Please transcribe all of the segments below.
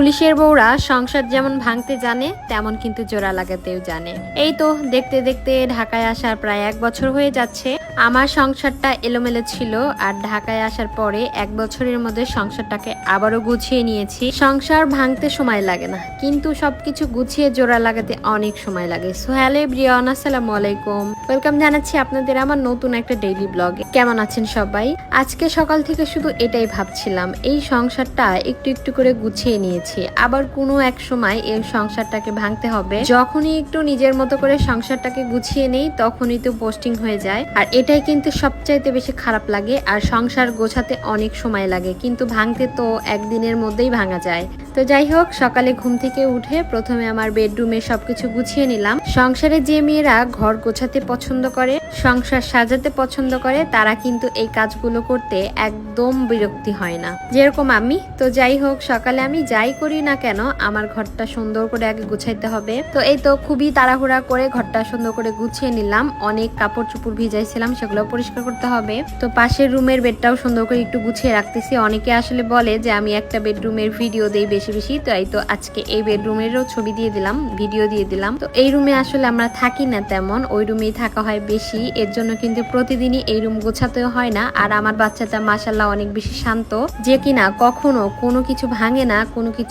পুলিশের বউরা সংসার যেমন ভাঙতে জানে, তেমন কিন্তু জোড়া লাগাতেও জানে। এই তো দেখতে দেখতে ঢাকায় আসার প্রায় এক বছর হয়ে যাচ্ছে। আমার সংসারটা এলোমেলো ছিল আর ঢাকায় আসার পরে এক বছরের মধ্যে সংসারটাকে আবারও গুছিয়ে নিয়েছি। সংসার ভাঙতে সময় লাগে না, কিন্তু সবকিছু গুছিয়ে জোড়া লাগাতে অনেক সময় লাগে। সো হ্যালো ব্রিয়ান আসসালামু আলাইকুম। ওয়েলকাম জানাচ্ছি আপনাদের আমার নতুন একটা ডেইলি ব্লগে কেমন আছেন সবাই? আজকে সকাল থেকে শুধু এটাই ভাবছিলাম, এই সংসারটা একটু একটু করে গুছিয়ে নিয়েছি। আবার কোনো এক সময় এই সংসারটাকে ভাঙতে হবে। যখনই একটু নিজের মতো করে সংসারটাকে গুছিয়ে নেই, তখনই তো পোস্টিং হয়ে যায়। আর এটাই কিন্তু সবচাইতে বেশি খারাপ লাগে, আর সংসার গোছাতে অনেক সময় লাগে। কিন্তু ভাঙতে তো একদিনের মধ্যেই ভাঙা যায়। তো যাই হোক, সকালে ঘুম থেকে উঠে প্রথমে আমার বেডরুমে সবকিছু গুছিয়ে নিলাম। সংসারে যে মেয়েরা ঘর গোছাতে পছন্দ করে, সংসার সাজাতে পছন্দ করে, তারা কিন্তু এই কাজগুলো করতে একদম বিরক্তি হয় না। যেরকম আমি। তো যাই হোক, সকালে আমি যাই করি না কেন, আমার ঘরটা সুন্দর করে আগে গুছাইতে হবে। তো এই তো খুবই তাড়াহুড়া করে ঘরটা সুন্দর করে গুছিয়ে নিলাম। অনেক কাপড় চুপড় ভিজাইছিলাম, সেগুলো পরিষ্কার করতে হবে। তো পাশের রুমের বেডটাও সুন্দর করে একটু গুছিয়ে রাখতেছি। অনেকে আসলে বলে যে, আমি একটা বেডরুমের ভিডিও দেই বেশি বেশি। তো এই তো আজকে এই বেডরুমেরও ছবি দিয়ে দিলাম, ভিডিও দিয়ে দিলাম। তো এই রুমে আসলে আমরা থাকি না তেমন, ওই রুমেই থাকা হয় বেশি। এর জন্য কিন্তু প্রতিদিনই এই রুম গোছাতেও হয় না। আর আমার বাচ্চাটা মাসাল্লাহ অনেক বেশি শান্ত। যে কিনা কখনো কোনো কিছু ভাঙে না, কোনো কিছু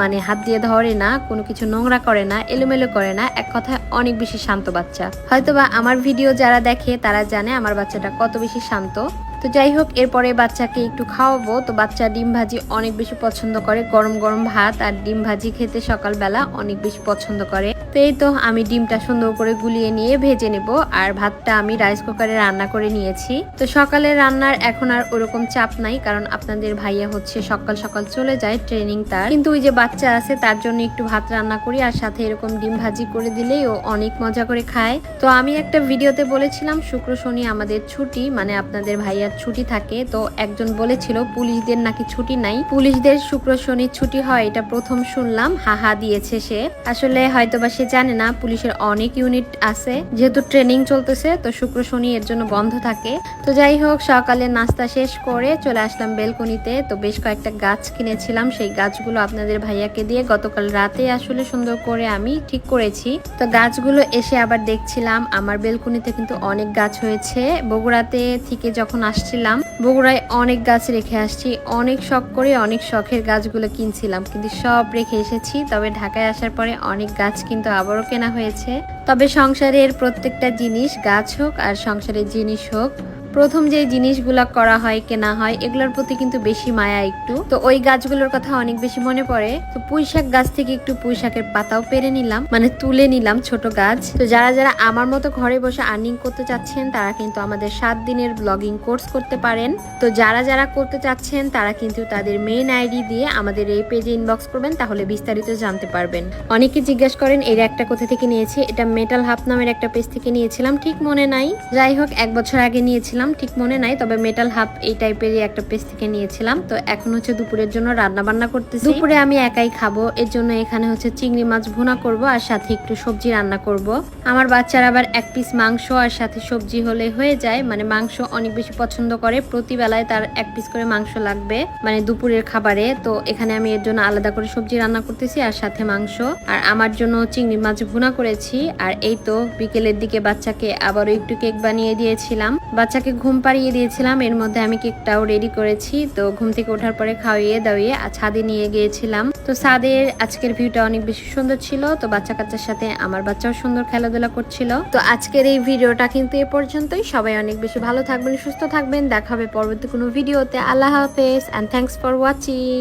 মানে হাত দিয়ে ধরে না, কোনো কিছু নোংরা করে না, এলোমেলো করে না, এক কথায় অনেক বেশি শান্ত বাচ্চা। হয়তোবা আমার ভিডিও যারা দেখে তারা জানে আমার বাচ্চাটা কত বেশি শান্ত। তো যাই হোক, এরপরে বাচ্চাকে একটু খাওয়াবো। তো বাচ্চা ডিম ভাজি অনেক বেশি পছন্দ করে। গরম গরম ভাত আর ডিম ভাজি খেতে সকালবেলা অনেক বেশি পছন্দ করে। তো এই তো আমি ডিমটা সুন্দর করে গুলিয়ে নিয়ে ভেজে নেব আর ভাতটা আমি রাইস কুকারে রান্না করে নিয়েছি। তো সকালে রান্নার এখন আর ওরকম চাপ নাই, কারণ আপনাদের ভাইয়া হচ্ছে সকাল সকাল চলে যায় ট্রেনিং তার। কিন্তু ওই যে বাচ্চা আছে, তার জন্য একটু ভাত রান্না করি আর সাথে এরকম ডিম ভাজি করে দিলেই ও অনেক মজা করে খায়। তো আমি একটা ভিডিওতে বলেছিলাম, শুক্র শনি আমাদের ছুটি মানে আপনাদের ভাইয়ার ছুটি থাকে, তো একজন বলেছিল পুলিশদের নাকি ছুটি নাই। পুলিশদের শুক্র শনি ছুটি হয়, এটা প্রথম শুনলাম, হাহা দিয়েছে সে। আসলে হয়তোবা সে জানে না, পুলিশের অনেক ইউনিট আছে, যেহেতু ট্রেনিং চলতেছে, তো শুক্র শনি এর জন্য বন্ধ থাকে। তো যাই হোক, সকালে নাস্তা শেষ করে চলে আসলাম বেলকনিতে। তো বেশ কয়েকটা গাছ কিনেছিলাম, সেই গাছগুলো আপনাদের ভাইয়াকে দিয়ে গতকাল রাতে আসলে সুন্দর করে আমি ঠিক করেছি। তো গাছগুলো এসে আবার দেখছিলাম, আমার বেলকনিতে কিন্তু অনেক গাছ হয়েছে। বগুড়াতে থেকে যখন আসছিলাম বগুড়ায় অনেক গাছ রেখে আসছি। অনেক শখ করে অনেক শখের গাছগুলো কিনছিলাম। কিন্তু সব রেখে এসেছি। তবে ঢাকায় আসার পরে অনেক গাছ কিন্তু আবারও কেনা হয়েছে। তবে সংসারের প্রত্যেকটা জিনিস গাছ হোক আর সংসারের জিনিস হোক প্রথম যে জিনিসগুলা করা হয়, কেনা হয়, এগুলোর প্রতি কিন্তু বেশি মায়া একটু। তো ওই গাছগুলোর কথা অনেক বেশি মনে পড়ে। তো পুঁই শাক গাছ থেকে একটু পুঁই শাকের পাতাও পেরে নিলাম মানে তুলে নিলাম ছোট গাছ। তো যারা যারা আমার মতো ঘরে বসে আর্নিং করতে চাচ্ছেন, তারা কিন্তু আমাদের সাত দিনের ব্লগিং কোর্স করতে পারেন। তো যারা যারা করতে চাচ্ছেন, তারা কিন্তু তাদের মেইন আইডি দিয়ে আমাদের এই পেজে ইনবক্স করবেন, তাহলে বিস্তারিত জানতে পারবেন। অনেকে জিজ্ঞাসা করেন, এর একটা কোথা থেকে নিয়েছে? এটা মেটাল হাফ নামের একটা পেজ থেকে নিয়েছিলাম, ঠিক মনে নাই। যাই হোক, এক বছর আগে নিয়েছিলাম। ঠিক মনে নাই, তবে মেটাল হাফ এই টাইপেরই একটা পেজ থেকে নিয়েছিলাম। তো এখন হচ্ছে দুপুরের জন্য রান্না বান্না করতেছি। দুপুরে আমি একাই খাব, এর জন্য এখানে হচ্ছে চিংড়ি মাছ ভুনা করব আর সাথে একটু সবজি রান্না করব। আমার বাচ্চারা আবার এক পিস মাংস আর সাথে সবজি হলে হয়ে যায় মানে মাংস অনেক বেশি পছন্দ করে। প্রতি বেলায় তার এক পিস করে মাংস লাগবে মানে দুপুরের খাবারে। তো এখানে আমি এর জন্য আলাদা করে সবজি রান্না করতেছি আর সাথে মাংস। আর আমার জন্য চিংড়ি মাছ ভুনা করেছি। আর এই তো বিকেলের দিকে বাচ্চাকে আবারও একটু কেক বানিয়ে দিয়েছিলাম। বাচ্চাকে ঘুম পাড়িয়ে দিয়েছিলাম, এর মধ্যে আমি কেকটাও রেডি করেছি। তো ঘুম থেকে ওঠার পরে খাওয়িয়ে দাওয়িয়ে ছাদে নিয়ে গিয়েছিলাম। তো ছাদের আজকের ভিউটা অনেক বেশি সুন্দর ছিল, তো বাচ্চা কাচ্চার সাথে আমার বাচ্চাও সুন্দর খেলাধুলা করছিল। তো আজকের এই ভিডিওটা কিন্তু এ পর্যন্তই। সবাই অনেক বেশি ভালো থাকবেন, সুস্থ থাকবেন। দেখা হবে পরবর্তী কোনো ভিডিওতে। আল্লাহ হাফেজ অ্যান্ড থ্যাংকস ফর ওয়াচিং